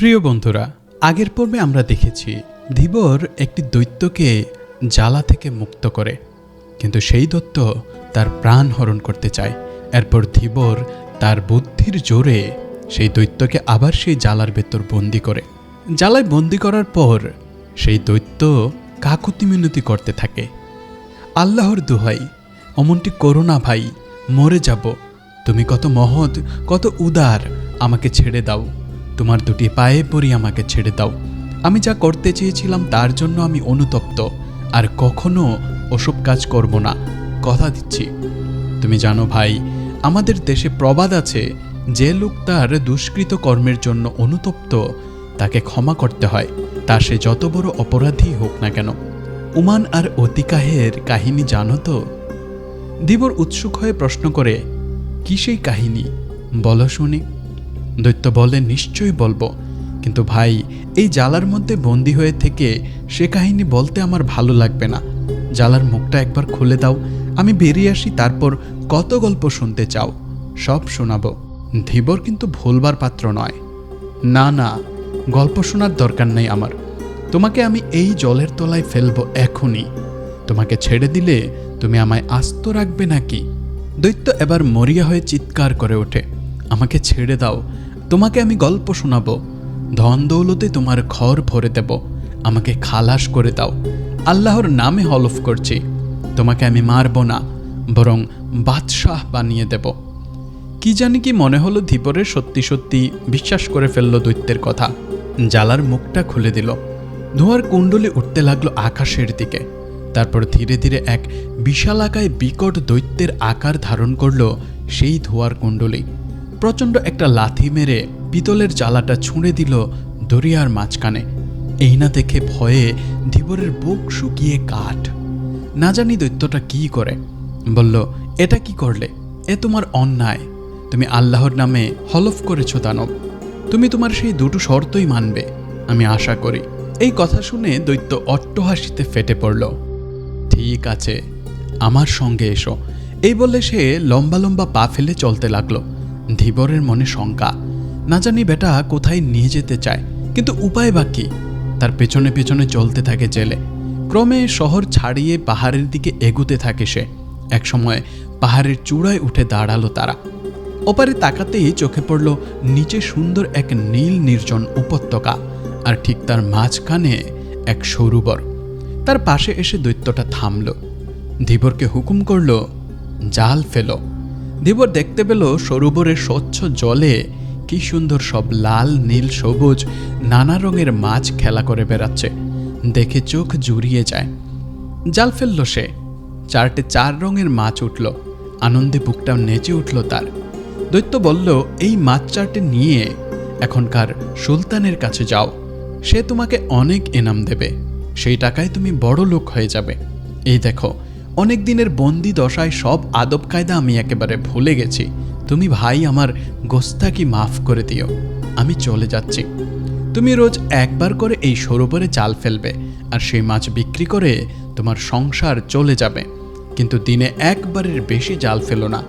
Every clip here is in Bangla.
প্রিয় বন্ধুরা, আগের পর্বে আমরা দেখেছি ধীবর একটি দৈত্যকে জ্বালা থেকে মুক্ত করে। কিন্তু সেই দৈত্য তার প্রাণ হরণ করতে চায়। এরপর ধীবর তার বুদ্ধির জোরে সেই দৈত্যকে আবার সেই জ্বালার ভেতর বন্দি করে। জ্বালায় বন্দি করার পর সেই দৈত্য কাকুতি মিনতি করতে থাকে। আল্লাহর দুহাই, অমনটি করো না ভাই, মরে যাব। তুমি কত মহৎ, কত উদার, আমাকে ছেড়ে দাও। তোমার দুটি পায়ে পড়ি আমাকে ছেড়ে দাও। আমি যা করতে চেয়েছিলাম তার জন্য আমি অনুতপ্ত। আর কখনো ওসব কাজ করব না। কথা দিচ্ছি। তুমি জানো ভাই, আমাদের দেশে প্রবাদ আছে, যে লোক তার দুষ্কৃত কর্মের জন্য অনুতপ্ত, তাকে ক্ষমা করতে হয়। তা সে যত বড় অপরাধী হোক না কেন। উমান আর অতিকাহের কাহিনী জানো তো? দিবর উৎসুক হয়ে প্রশ্ন করে, কি সেই কাহিনী? বলো শুনি। দৈত্য বলে, নিশ্চয়ই বলব। কিন্তু ভাই, এই জালার মধ্যে বন্দি হয়ে থেকে সে কাহিনী বলতে আমার ভালো লাগবে না। জালার মুখটা একবার খুলে দাও। আমি বেরিয়ে আসি, তারপর কত গল্প শুনতে চাও। সব শোনাবো। ধীবর কিন্তু ভুলবার পাত্র নয়। না না, গল্প শোনার দরকার নেই আমার। তোমাকে আমি এই জলের তলায় ফেলব এখনই। তোমাকে ছেড়ে দিলে তুমি আমায় আস্ত রাখবে নাকি? দৈত্য এবার মরিয়া হয়ে চিৎকার করে ওঠে। আমাকে ছেড়ে দাও। তোমাকে আমি গল্প শোনাবো। ধন দৌলতে তোমার ঘর ভরে দেব। আমাকে খালাস করে দাও। আল্লাহর নামে হলফ করছি। তোমাকে আমি মারব না, বরং বাদশাহ বানিয়ে দেব। কি জানি কি মনে হলো ধীপরের সত্যি সত্যি বিশ্বাস করে ফেলল দৈত্যের কথা। জালার মুখটা খুলে দিল। ধোঁয়ার কুণ্ডলে উঠতে লাগল আকাশের দিকে। তারপর ধীরে ধীরে এক বিশালাকায় বিকট দৈত্যের আকার ধারণ করল সেই ধোঁয়ার কুণ্ডলী। প্রচণ্ড একটা লাথি মেরে পিতলের জ্বালাটা ছুঁড়ে দিল দরিয়ার মাঝখানে। এই না দেখে ভয়ে ধীবরের বুক শুকিয়ে কাঠ। না জানি দৈত্যটা কি করে। বলল, এটা কি করলে? এ তোমার অন্যায়। তুমি আল্লাহর নামে হলফ করেছ দানব। তুমি তোমার সেই দুটো শর্তই মানবে, আমি আশা করি। এই কথা শুনে দৈত্য অট্টহাসিতে ফেটে পড়ল। ঠিক আছে, আমার সঙ্গে এসো। এই বলে সে লম্বা লম্বা পা ফেলে চলতে লাগল। ধীবরের মনে শঙ্কা। না জানি বেটা কোথায় নিয়ে যেতে চায়, কিন্তু উপায় বা কি? তার পেছনে পেছনে চলতে থাকে জেলে। ক্রমে শহর ছাড়িয়ে পাহাড়ের দিকে এগুতে থাকে সে। একসময় পাহাড়ের চূড়ায় উঠে দাঁড়াল তারা। ওপারে তাকাতেই চোখে পড়ল নিচে সুন্দর এক নীল নির্জন উপত্যকা, আর ঠিক তার মাঝখানে এক সরুবর। তার পাশে এসে দৈত্যটা থামল। ধীবরকে হুকুম করল, জাল ফেলো। ধীবর দেখতে পেল সরোবরের স্বচ্ছ জলে কি সুন্দর সব লাল, নীল, সবুজ, নানা রঙের মাছ খেলা করে বেড়াচ্ছে। দেখে চোখ জুড়িয়ে যায়। জাল ফেলল সে। চারটে চার রঙের মাছ উঠল। আনন্দে বুকটা নেচে উঠল তার। দৈত্য বলল, এই মাছ চারটে নিয়ে এখনকার সুলতানের কাছে যাও। সে তোমাকে অনেক এনাম দেবে। সেই টাকায় তুমি বড় লোক হয়ে যাবে। এই দেখো অনেক দিনের বন্দি দশায় সব আদব কায়দা আমি একেবারে ভুলে গেছি। তুমি ভাই আমার গোস্তাকি মাফ করে দিও। আমি চলে যাচ্ছি। তুমি রোজ একবার করে এই সরোবরে জাল ফেলবে আর সেই মাছ বিক্রি করে তোমার সংসার চলে যাবে। কিন্তু দিনে একবারের বেশি জাল ফেলো না।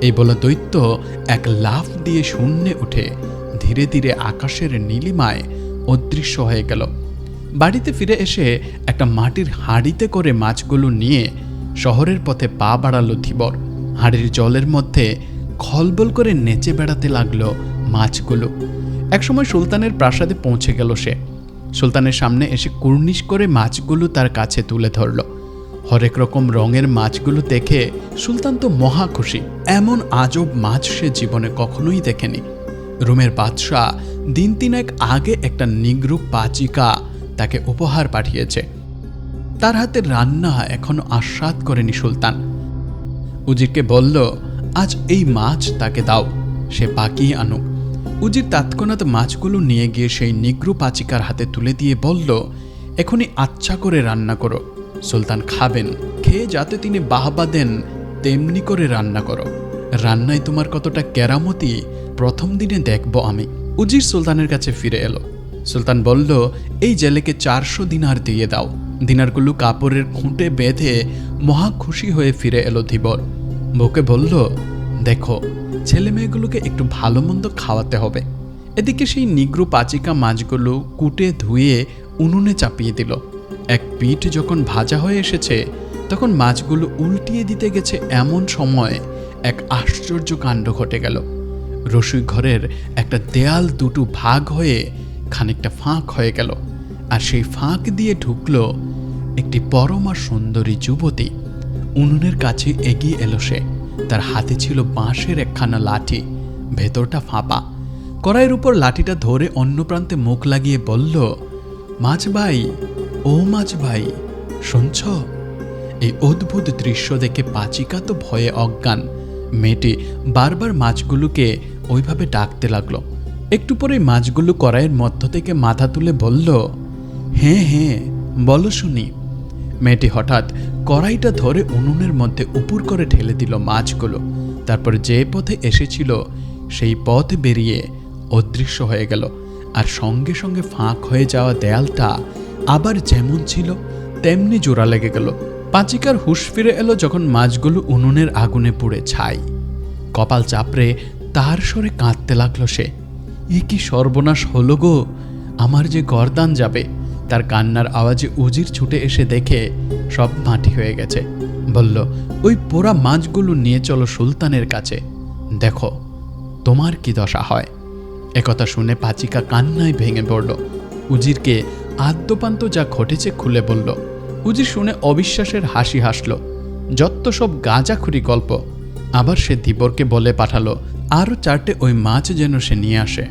এই বলে দৈত্য এক লাফ দিয়ে শূন্যে উঠে ধীরে ধীরে আকাশের নীলিমায় অদৃশ্য হয়ে গেল। বাড়িতে ফিরে এসে একটা মাটির হাঁড়িতে করে মাছগুলো নিয়ে শহরের পথে পা বাড়ালো ধীবর। হাঁড়ির জলের মধ্যে খলবল করে নেচে বেড়াতে লাগল মাছগুলো। একসময় সুলতানের প্রাসাদে পৌঁছে গেল সে। সুলতানের সামনে এসে কুর্নিশ করে মাছগুলো তার কাছে তুলে ধরল। হরেক রকম রঙের মাছগুলো দেখে সুলতান তো মহা খুশি। এমন আজব মাছ সে জীবনে কখনোই দেখেনি। রুমের বাদশাহ দিন তিনেক আগে একটা নিগ্রুপ পাচিকা তাকে উপহার পাঠিয়েছে। তার হাতের রান্না এখনও আস্বাদ করেনি সুলতান। উজিরকে বলল, আজ এই মাছ তাকে দাও, সে পাকিয়ে আনুক। উজির তৎক্ষণাৎ মাছগুলো নিয়ে গিয়ে সেই নিগ্রু পাচিকার হাতে তুলে দিয়ে বলল এখনই আচ্ছা করে রান্না করো। সুলতান খাবেন, খেয়ে যাতে তিনি বাহবা দেন, তেমনি করে রান্না করো। রান্নায় তোমার কতটা কেরামতি, প্রথম দিনে দেখব আমি। উজির সুলতানের কাছে ফিরে এলো। সুলতান বলল, এই জেলেকে চারশো দিনার দিয়ে দাও। দিনারগুলো কাপড়ের খুঁটে বেঁধে মহা খুশি হয়ে ফিরে এলো ধীবর। বউকে বলল, দেখো, ছেলে মেয়েগুলোকে একটু ভালো মন্দ খাওয়াতে হবে। এদিকে সেই নিগ্রো পাচিকা মাছগুলো কুটে ধুয়ে উনুনে চাপিয়ে দিল। এক পিঠ যখন ভাজা হয়ে এসেছে, তখন মাছগুলো উল্টিয়ে দিতে গেছে এমন সময় এক আশ্চর্য কাণ্ড ঘটে গেল। রসুই ঘরের একটা দেয়াল দুটো ভাগ হয়ে খানিকটা ফাঁক হয়ে গেল আর সেই ফাঁক দিয়ে ঢুকলো একটি পরমা সুন্দরী যুবতী। উনুনের কাছে এগিয়ে এলো সে। তার হাতে ছিল বাঁশের একখানা লাঠি। ভেতরটা ফাঁপা। কড়াইয়ের উপর লাঠিটা ধরে অন্য প্রান্তে মুখ লাগিয়ে বলল, মাছ ভাই, ও মাছ ভাই, শুনছ? এই অদ্ভুত দৃশ্য দেখে পাচিকা তো ভয়ে অজ্ঞান। মেয়েটি বারবার মাছগুলোকে ওইভাবে ডাকতে লাগল। একটু পরে মাছগুলো কড়াইয়ের মধ্য থেকে মাথা তুলে বলল হ্যাঁ হ্যাঁ বলো শুনি। মেয়েটি হঠাৎ কড়াইটা ধরে উনুনের মধ্যে উপুর করে ঠেলে দিল মাছগুলো। তারপর যে পথে এসেছিল, সেই পথ বেরিয়ে অদৃশ্য হয়ে গেল আর সঙ্গে সঙ্গে ফাঁক হয়ে যাওয়া দেয়ালটা আবার যেমন ছিল, তেমনি জোড়া লেগে গেল। পাঁচিকার হুশ ফিরে এলো যখন মাছগুলো উনুনের আগুনে পুড়ে ছাই। কপাল চাপড়ে তার সরে কাঁদতে লাগল সে। এ কি সর্বনাশ হলো গো? আমার যে গরদান যাবে, তার কান্নার আওয়াজে উজির ছুটে এসে দেখে সব মাটি হয়ে গেছে। বলল, ওই পোড়া মাছগুলো নিয়ে চলো সুলতানের কাছে। দেখো, তোমার কি দশা হয়? একথা শুনে পাচিকা কান্নায় ভেঙে পড়ল। উজিরকে আদ্যপান্ত যা ঘটেছে খুলে বলল। উজির শুনে অবিশ্বাসের হাসি হাসল। যত সব গাঁজাখুরি গল্প। আবার সে ধীবরকে বলে পাঠালো আরও চারটে ওই মাছ যেন সে নিয়ে আসে।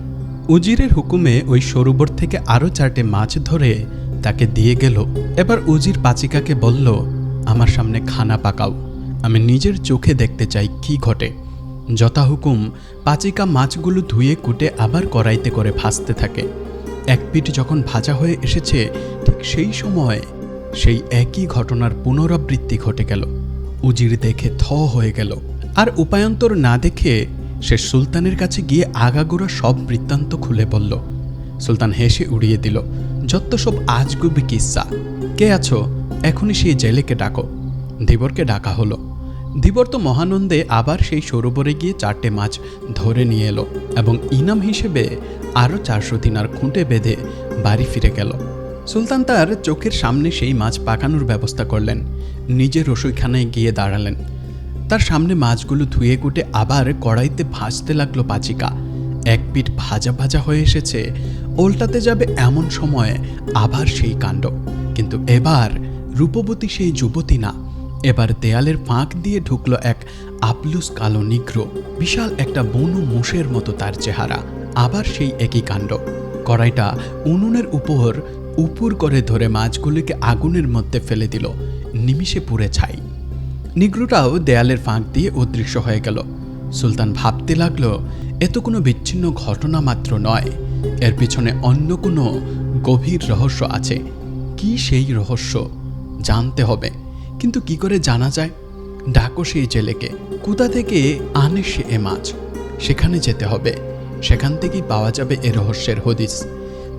উজিরের হুকুমে ওই সরোবর থেকে আরও চারটে মাছ ধরে তাকে দিয়ে গেল। এবার উজির পাচিকাকে বলল, আমার সামনে খানা পাকাও। আমি নিজের চোখে দেখতে চাই কি ঘটে। যথা হুকুম পাচিকা মাছগুলো ধুয়ে কুটে আবার কড়াইতে করে ভাজতে থাকে। এক পিঠ যখন ভাজা হয়ে এসেছে, ঠিক সেই সময় সেই একই ঘটনার পুনরাবৃত্তি ঘটে গেল। উজির দেখে থ হয়ে গেল। আর উপায়ন্তর না দেখে সে সুলতানের কাছে গিয়ে আগাগোড়া সব বৃত্তান্ত খুলে বলল, সুলতান হেসে উড়িয়ে দিল, যত সব আজগুবি কিস্সা কে আছো? এখনই সেই জেলেকে ডাকো। ধীবরকে ডাকা হলো। ধীবর তো মহানন্দে আবার সেই সরোবরে গিয়ে চারটে মাছ ধরে নিয়ে এলো এবং ইনাম হিসেবে আরও চারশো দিনার খুঁটে বেঁধে বাড়ি ফিরে গেল। সুলতান তার চোখের সামনে সেই মাছ পাকানোর ব্যবস্থা করলেন। নিজের রসইখানায় গিয়ে দাঁড়ালেন। তার সামনে মাছগুলো ধুয়ে কুটে আবার কড়াইতে ভাজতে লাগল পাচিকা। এক পিঠ ভাজা ভাজা হয়ে এসেছে, ওল্টাতে যাবে এমন সময় আবার সেই কাণ্ড। কিন্তু এবার রূপবতী সেই যুবতী না। এবার দেয়ালের ফাঁক দিয়ে ঢুকলো এক আপলুস কালো নিগ্র, বিশাল একটা বনু মোষের মতো তার চেহারা, আবার সেই একই কাণ্ড। কড়াইটা উনুনের উপর উপুর করে ধরে মাছগুলিকে আগুনের মধ্যে ফেলে দিল, নিমিষে পুড়ে ছাই। নিগ্রুটাও দেয়ালের ফাঁক দিয়ে অদৃশ্য হয়ে গেল। সুলতান ভাবতে লাগল, এ তো কোনো বিচ্ছিন্ন ঘটনা মাত্র নয়। এর পিছনে অন্য কোনো গভীর রহস্য আছে। কি সেই রহস্য? জানতে হবে। কিন্তু কি করে জানা যায়? ডাকো সেই জেলেকে। কোথা থেকে আনে সে এ মাছ? সেখানে যেতে হবে। সেখান থেকেই পাওয়া যাবে এ রহস্যের হদিস।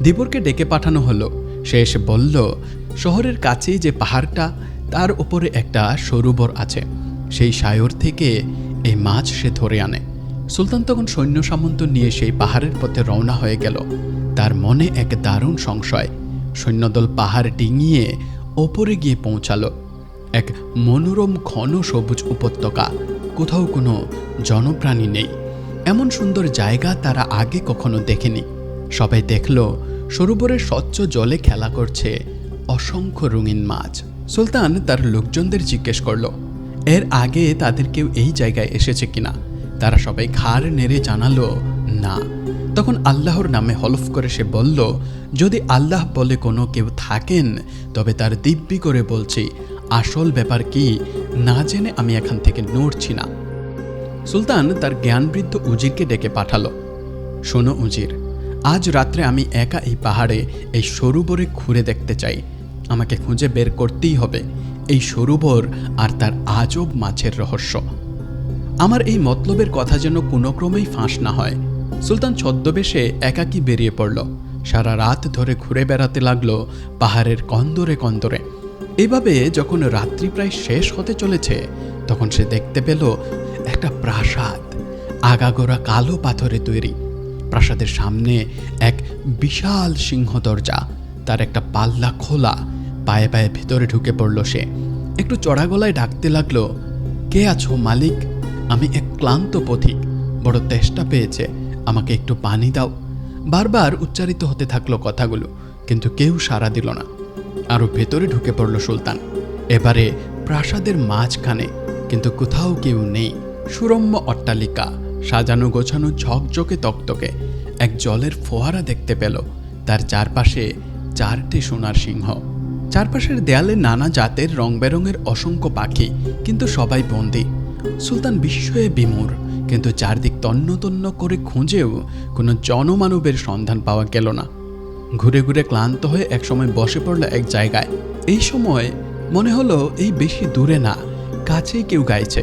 দিবরকে ডেকে পাঠানো হলো। সে এসে বলল, শহরের কাছেই যে পাহাড়টা তার উপরে একটা সরোবর আছে। সেই সায়র থেকে এই মাছ সে ধরে আনে। সুলতান তখন সৈন্য সামন্ত নিয়ে সেই পাহাড়ের পথে রওনা হয়ে গেল। তার মনে এক দারুণ সংশয়। সৈন্যদল পাহাড় ডিঙিয়ে ওপরে গিয়ে পৌঁছালো। এক মনোরম ঘন সবুজ উপত্যকা। কোথাও কোনো জনপ্রাণী নেই। এমন সুন্দর জায়গা তারা আগে কখনো দেখেনি। সবাই দেখল সরোবরের স্বচ্ছ জলে খেলা করছে অসংখ্য রঙিন মাছ। সুলতান তার লোকজনদের জিজ্ঞেস করল, এর আগে তাদের কেউ এই জায়গায় এসেছে কিনা? তারা সবাই ঘাড় নেড়ে জানালো, না। তখন আল্লাহর নামে হলফ করে সে বলল, যদি আল্লাহ বলে কোনো কেউ থাকেন, তবে তার দিব্যি করে বলছি, আসল ব্যাপার কি, না জেনে আমি এখান থেকে নড়ছি না। সুলতান তার জ্ঞানবৃদ্ধ উজিরকে ডেকে পাঠালো, শোনো উজির, আজ রাত্রে আমি একা এই পাহাড়ে এই সরোবরে ঘুরে দেখতে চাই। আমাকে খুঁজে বের করতেই হবে। এই সরুবর আর তার আজব মাছের রহস্য। আমার এই মতলবের কথা যেন কোনো ক্রমেই ফাঁস না হয়। সুলতান ছদ্মবেশে একাকী বেরিয়ে পড়ল। সারা রাত ধরে ঘুরে বেড়াতে লাগল পাহাড়ের কন্দরে কন্দরে। এভাবে যখন রাত্রি প্রায় শেষ হতে চলেছে, তখন সে দেখতে পেল একটা প্রাসাদ, আগাগোড়া কালো পাথরে তৈরি। প্রাসাদের সামনে এক বিশাল সিংহ দরজা, তার একটা পাল্লা খোলা। পায়ে পায়ে ভেতরে ঢুকে পড়ল সে। একটু চড়া গলায় ডাকতে লাগল, কে আছো, মালিক? আমি এক ক্লান্ত পথিক। বড় তেষ্টা পেয়েছে, আমাকে একটু পানি দাও। বারবার উচ্চারিত হতে থাকল কথাগুলো, কিন্তু কেউ সাড়া দিল না। আরও ভেতরে ঢুকে পড়ল সুলতান। এবারে প্রাসাদের মাঝখানে, কিন্তু কোথাও কেউ নেই। সুরম্য অট্টালিকা, সাজানো গোছানো ঝকঝকে তকতকে, এক জলের ফোয়ারা দেখতে পেল। তার চারপাশে চারটি সোনার সিংহ। চারপাশের দেয়ালে নানা জাতের রং বেরঙের অসংখ্য পাখি, কিন্তু সবাই বন্দি। সুলতান বিস্ময়ে বিমূর, কিন্তু চারদিক তন্ন তন্ন করে খুঁজেও কোনো জনমানবের সন্ধান পাওয়া গেল না। ঘুরে ঘুরে ক্লান্ত হয়ে একসময় বসে পড়ল এক জায়গায়। এই সময় মনে হলো এই বেশি দূরে না, কাছেই কেউ গাইছে।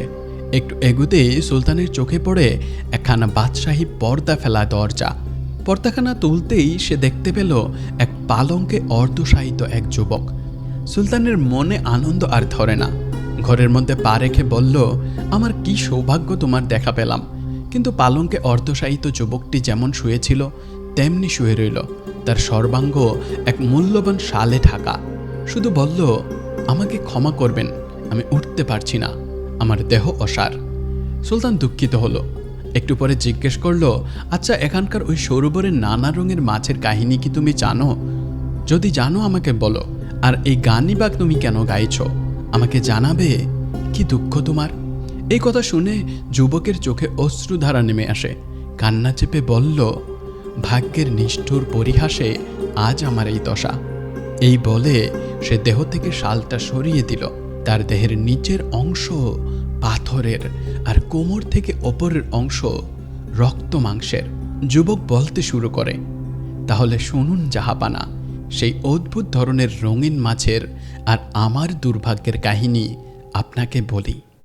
একটু এগুতেই সুলতানের চোখে পড়ে একখানা বাদশাহী পর্দা ফেলা দরজা। পর্দাখানা তুলতেই সে দেখতে পেল এক পালঙ্কে অর্ধসাহিত এক যুবক। সুলতানের মনে আনন্দ আর ধরে না। ঘরের মধ্যে পা রেখে বলল, আমার কি সৌভাগ্য তোমার দেখা পেলাম। কিন্তু পালঙ্কে অর্ধসাহিত যুবকটি যেমন শুয়েছিল, তেমনি শুয়ে রইল। তার সর্বাঙ্গ এক মূল্যবান শালে ঢাকা। শুধু বলল, আমাকে ক্ষমা করবেন, আমি উঠতে পারছি না। আমার দেহ অসার। সুলতান দুঃখিত হলো। একটু পরে জিজ্ঞেস করল আচ্ছা এখানকার ওই সরোবরের নানা রঙের মাছের কাহিনী কি তুমি জানো? যদি জানো, আমাকে বলো। আর এই গানই বা তুমি কেন গাইছ? আমাকে জানাবে কি দুঃখ তোমার? এই কথা শুনে যুবকের চোখে অশ্রুধারা নেমে আসে। কান্না চেপে বলল, ভাগ্যের নিষ্ঠুর পরিহাসে আজ আমার এই দশা। এই বলে সে দেহ থেকে শালটা সরিয়ে দিল। তার দেহের নিচের অংশ পাথরের আর কোমর থেকে ওপরের অংশ রক্ত মাংসের। যুবক বলতে শুরু করে, তাহলে শুনুন জাহাপানা, সেই অদ্ভুত ধরনের রঙিন মাছের আর আমার দুর্ভাগ্যের কাহিনী আপনাকে বলি।